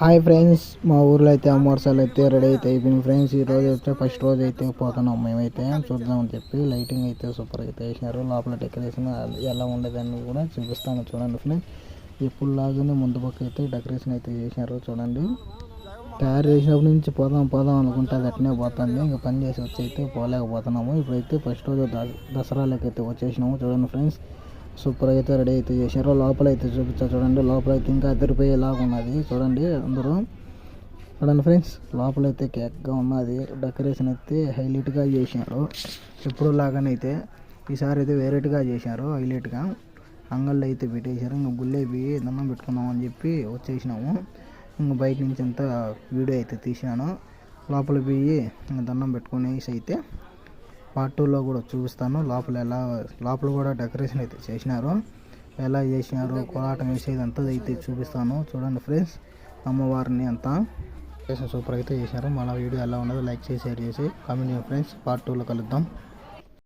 Hi friends మా ఊర్లో అయితే అమ్మవర్సాలు అయితే రెడీ అయితే అయిపోయింది ఫ్రెండ్స్ ఈ రోజు అయితే ఫస్ట్ రోజు అయితే పోతున్నాం. మేమైతే చూద్దామని చెప్పి లైటింగ్ అయితే సూపర్ అయితే వేసినారు. లోపల డెకరేషన్ ఎలా ఉండేదని కూడా చూపిస్తాను చూడండి ఫ్రెండ్స్ ఎప్పుడు లాగానే ముందు పక్క అయితే డెకరేషన్ అయితే చేసినారు చూడండి. తయారు చేసినప్పటి నుంచి పోదాం పోదాం అనుకుంటే అది అట్నే పోతుంది. ఇంకా పని చేసి వచ్చి అయితే పోలేకపోతున్నాము. ఇప్పుడైతే ఫస్ట్ రోజు దసరాలకైతే వచ్చేసినాము చూడండి ఫ్రెండ్స్ సూపర్ అయితే రెడీ అయితే చేశారు. లోపల అయితే చూపించా చూడండి. లోపల అయితే ఇంకా అదిరిపోయేలాగా ఉన్నది. చూడండి అందరూ. చూడండి ఫ్రెండ్స్ లోపల అయితే కేక్గా ఉన్నది. డెకరేషన్ అయితే హైలైట్గా చేశారు. ఎప్పుడు లాగానైతే ఈసారి అయితే వేరేట్గా చేశారు హైలైట్గా. అంగళ్ళు అయితే పెట్టేశారు. ఇంకా గుళ్ళే పోయి దండం పెట్టుకుందాం అని చెప్పి వచ్చేసినాము. ఇంకా బయట నుంచి అంతా వీడియో అయితే తీసాను లోపల పోయి దండం పెట్టుకునేసి అయితే పార్ట్ టూలో కూడా చూపిస్తాను. లోపల ఎలా లోపల కూడా డెకరేషన్ అయితే చేసినారు. ఎలా చేసినారు కోలాటం వేసేది అంతా అయితే చూపిస్తాను. చూడండి ఫ్రెండ్స్ అమ్మవారిని అంతా. సూపర్ అయితే చేశారు మన వీడియో ఎలా ఉన్నదో లైక్ చేసి షేర్ చేసి కామెంట్ చేయండి ఫ్రెండ్స్ పార్ట్ టూలో కలుద్దాం.